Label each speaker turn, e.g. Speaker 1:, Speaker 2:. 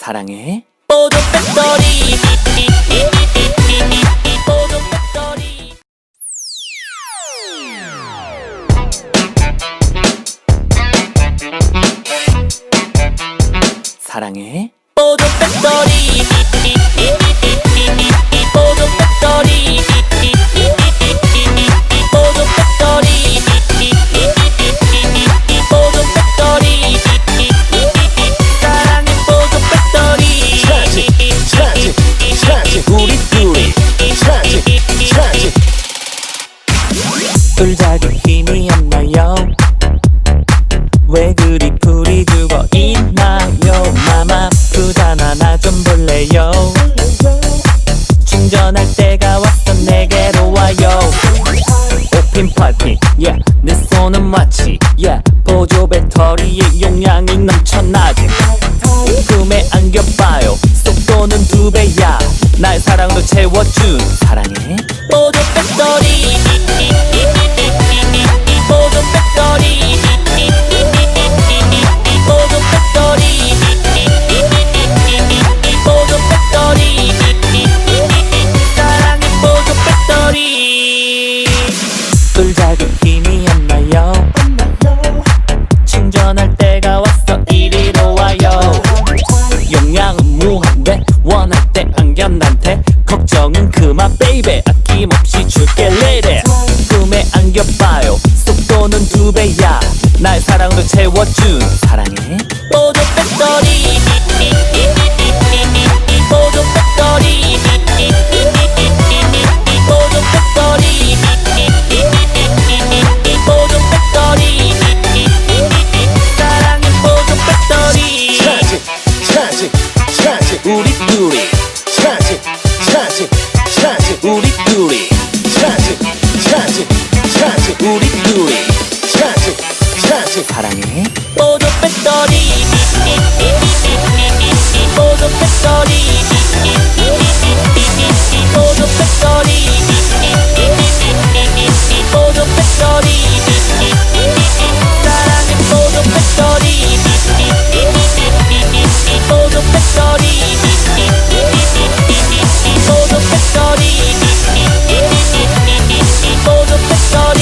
Speaker 1: 사랑해.
Speaker 2: 보조 배터리
Speaker 1: 사랑해 울자고 힘이 없나요. 왜 그리 풀이 죽어 있나요? 맘 아프잖아 나좀 볼래요? 충전할 때가 왔어 내게로 와요. 오핀 팔핀 yeah. 내 손은 마치 yeah. 보조 배터리의 용량이 넘쳐나지. 꿈에 안겨봐요. 속도는 두 배야. 날 사랑으로 채워준 울자고 힘이 없나요? 충전할 때가 왔어. 이리로 와요. 용량은 무한대. 원할 때 안겨 난테 걱정은 그만 베이베 아낌없이 줄게 레레 꿈에 안겨봐요. 속도는 두 배야. 날 사랑으로 채워준 사랑해
Speaker 2: 보조 배터리
Speaker 3: 우리 둘이. 차지 차지 차지. 우리 둘이. 차지 차지.
Speaker 1: 사랑해.
Speaker 2: 보조 배터리. 보조 배터리. 보조 배터리. 보조 배터리. 사랑의 보조 배터리. 보조 배터리. 보조 배터리 보조 배